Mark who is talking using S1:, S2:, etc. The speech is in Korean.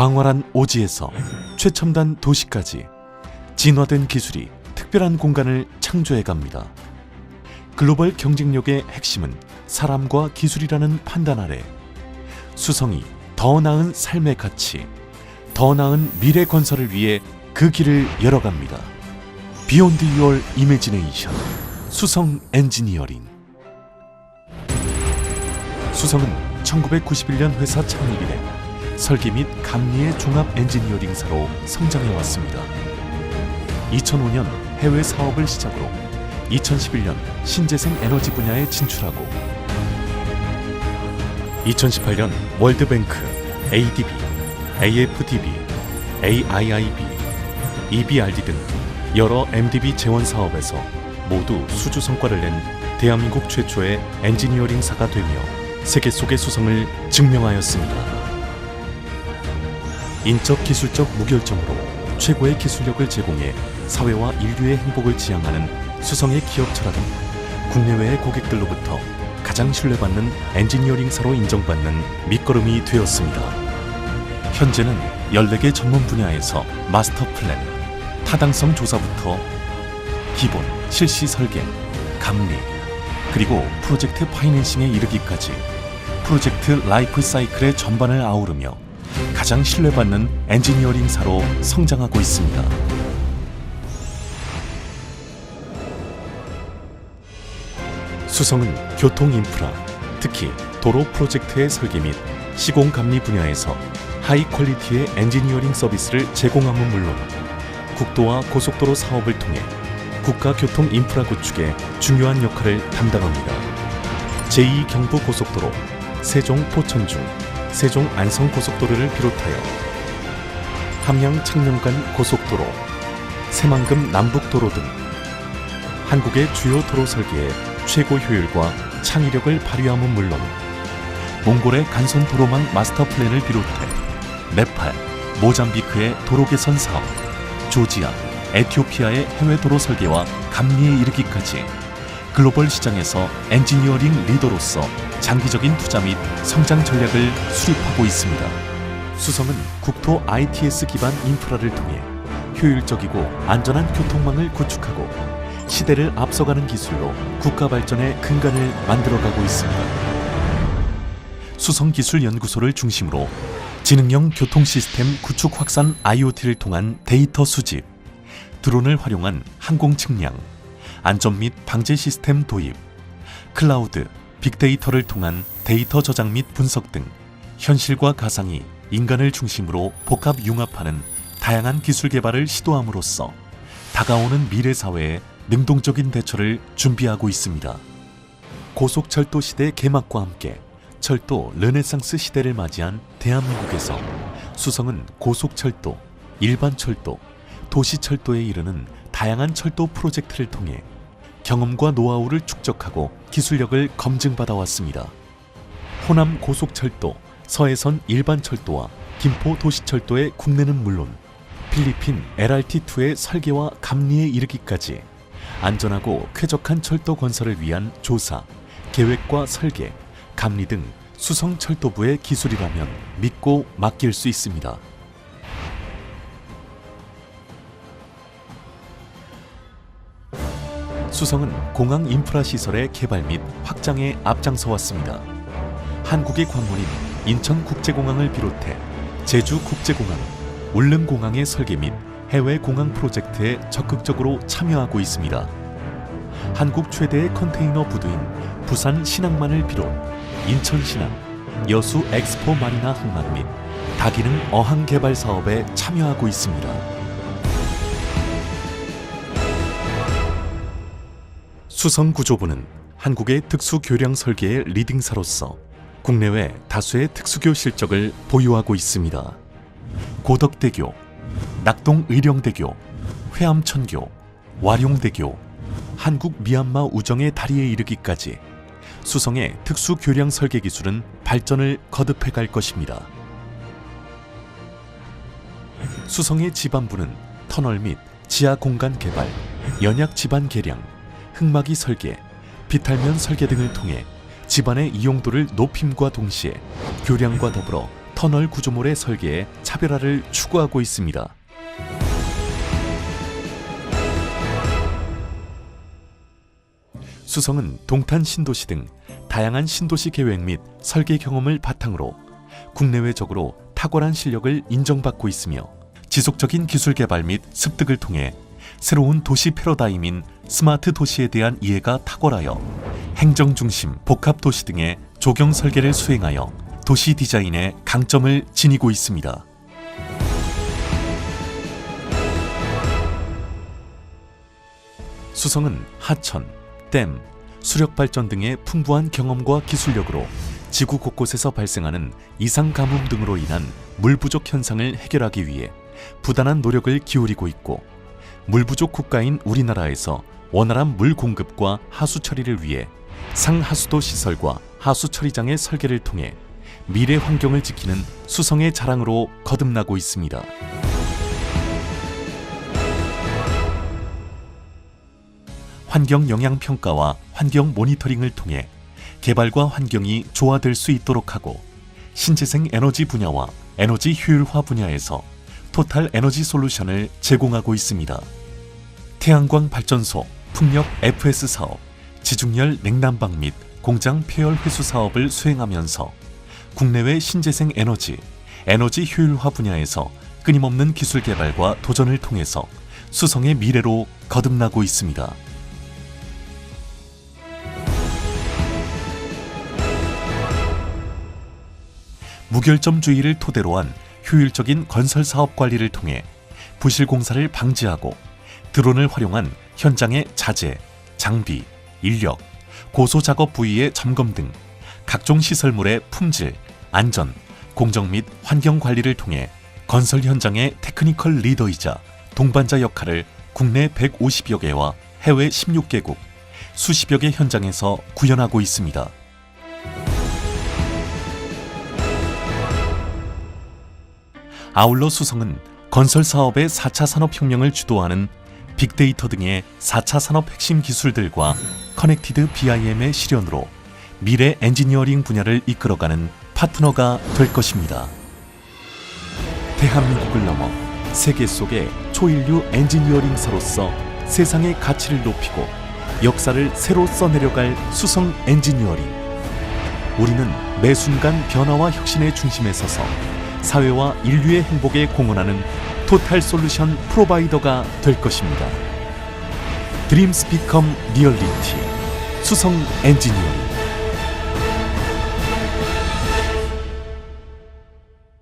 S1: 광활한 오지에서 최첨단 도시까지 진화된 기술이 특별한 공간을 창조해 갑니다. 글로벌 경쟁력의 핵심은 사람과 기술이라는 판단 아래 수성이 더 나은 삶의 가치, 더 나은 미래 건설을 위해 그 길을 열어갑니다. 비욘드 유얼 이미지네이션 수성 엔지니어링 수성은 1991년 회사 창립 이래 설계 및 감리의 종합 엔지니어링사로 성장해 왔습니다. 2005년 해외 사업을 시작으로 2011년 신재생 에너지 분야에 진출하고 2018년 월드뱅크, ADB, AFDB, AIIB, EBRD 등 여러 MDB 재원 사업에서 모두 수주 성과를 낸 대한민국 최초의 엔지니어링사가 되며 세계 속의 수성을 증명하였습니다. 인적 기술적 무결점으로 최고의 기술력을 제공해 사회와 인류의 행복을 지향하는 수성의 기업 철학은 국내외의 고객들로부터 가장 신뢰받는 엔지니어링사로 인정받는 밑거름이 되었습니다. 현재는 14개 전문 분야에서 마스터 플랜, 타당성 조사부터 기본, 실시 설계, 감리, 그리고 프로젝트 파이낸싱에 이르기까지 프로젝트 라이프 사이클의 전반을 아우르며 가장 신뢰받는 엔지니어링사로 성장하고 있습니다. 수성은 교통 인프라, 특히 도로 프로젝트의 설계 및 시공 감리 분야에서 하이 퀄리티의 엔지니어링 서비스를 제공함은 물론 국도와 고속도로 사업을 통해 국가 교통 인프라 구축에 중요한 역할을 담당합니다. 제2 경부 고속도로, 세종 포천중, 세종 안성 고속도로를 비롯하여 함양 창녕간 고속도로, 새만금 남북도로 등 한국의 주요 도로 설계에 최고 효율과 창의력을 발휘함은 물론 몽골의 간선 도로망 마스터 플랜을 비롯해 네팔, 모잠비크의 도로 개선 사업, 조지아, 에티오피아의 해외 도로 설계와 감리에 이르기까지 글로벌 시장에서 엔지니어링 리더로서 장기적인 투자 및 성장 전략을 수립하고 있습니다. 수성은 국토 ITS 기반 인프라를 통해 효율적이고 안전한 교통망을 구축하고 시대를 앞서가는 기술로 국가 발전의 근간을 만들어가고 있습니다. 수성기술연구소를 중심으로 지능형 교통 시스템 구축 확산 IoT를 통한 데이터 수집, 드론을 활용한 항공 측량, 안전 및 방제 시스템 도입, 클라우드, 빅데이터를 통한 데이터 저장 및 분석 등 현실과 가상이 인간을 중심으로 복합 융합하는 다양한 기술 개발을 시도함으로써 다가오는 미래 사회에 능동적인 대처를 준비하고 있습니다. 고속철도 시대 개막과 함께 철도 르네상스 시대를 맞이한 대한민국에서 수성은 고속철도, 일반철도, 도시철도에 이르는 다양한 철도 프로젝트를 통해 경험과 노하우를 축적하고 기술력을 검증받아 왔습니다. 호남 고속철도, 서해선 일반철도와 김포 도시철도의 국내는 물론 필리핀 LRT2의 설계와 감리에 이르기까지 안전하고 쾌적한 철도 건설을 위한 조사, 계획과 설계, 감리 등 수성철도부의 기술이라면 믿고 맡길 수 있습니다. 수성은 공항 인프라 시설의 개발 및 확장에 앞장서 왔습니다. 한국의 관문인 인천국제공항을 비롯해 제주국제공항, 울릉공항의 설계 및 해외 공항 프로젝트에 적극적으로 참여하고 있습니다. 한국 최대의 컨테이너 부두인 부산 신항만을 비롯 인천 신항, 여수 엑스포 마리나 항만 및 다기능 어항 개발 사업에 참여하고 있습니다. 수성구조부는 한국의 특수 교량 설계의 리딩사로서 국내외 다수의 특수교 실적을 보유하고 있습니다. 고덕대교, 낙동의령대교, 회암천교, 와룡대교, 한국 미얀마 우정의 다리에 이르기까지 수성의 특수 교량 설계 기술은 발전을 거듭해 갈 것입니다. 수성의 지반부는 터널 및 지하 공간 개발, 연약 지반 개량, 흙막이 설계, 비탈면 설계 등을 통해 집안의 이용도를 높임과 동시에 교량과 더불어 터널 구조물의 설계에 차별화를 추구하고 있습니다. 수성은 동탄 신도시 등 다양한 신도시 계획 및 설계 경험을 바탕으로 국내외적으로 탁월한 실력을 인정받고 있으며 지속적인 기술 개발 및 습득을 통해 새로운 도시 패러다임인 스마트 도시에 대한 이해가 탁월하여 행정 중심 복합 도시 등의 조경 설계를 수행하여 도시 디자인의 강점을 지니고 있습니다. 수성은 하천, 댐, 수력 발전 등의 풍부한 경험과 기술력으로 지구 곳곳에서 발생하는 이상 가뭄 등으로 인한 물 부족 현상을 해결하기 위해 부단한 노력을 기울이고 있고 물 부족 국가인 우리나라에서 원활한 물 공급과 하수 처리를 위해 상하수도 시설과 하수 처리장의 설계를 통해 미래 환경을 지키는 수성의 자랑으로 거듭나고 있습니다. 환경 영향 평가와 환경 모니터링을 통해 개발과 환경이 조화될 수 있도록 하고 신재생 에너지 분야와 에너지 효율화 분야에서 토탈 에너지 솔루션을 제공하고 있습니다. 태양광 발전소, 풍력 FS 사업, 지중열 냉난방 및 공장 폐열 회수 사업을 수행하면서 국내외 신재생 에너지, 에너지 효율화 분야에서 끊임없는 기술 개발과 도전을 통해서 수성의 미래로 거듭나고 있습니다. 무결점주의를 토대로 한 효율적인 건설 사업 관리를 통해 부실 공사를 방지하고 드론을 활용한 현장의 자재, 장비, 인력, 고소 작업 부위의 점검 등 각종 시설물의 품질, 안전, 공정 및 환경 관리를 통해 건설 현장의 테크니컬 리더이자 동반자 역할을 국내 150여 개와 해외 16개국 수십여 개 현장에서 구현하고 있습니다. 아울러 수성은 건설 사업의 4차 산업혁명을 주도하는 빅데이터 등의 4차 산업 핵심 기술들과 커넥티드 BIM의 실현으로 미래 엔지니어링 분야를 이끌어가는 파트너가 될 것입니다. 대한민국을 넘어 세계 속의 초인류 엔지니어링사로서 세상의 가치를 높이고 역사를 새로 써내려갈 수성 엔지니어링. 우리는 매 순간 변화와 혁신의 중심에 서서 사회와 인류의 행복에 공헌하는 토탈 솔루션 프로바이더가 될 것입니다. 드림스 비컴 리얼리티 수성 엔지니어링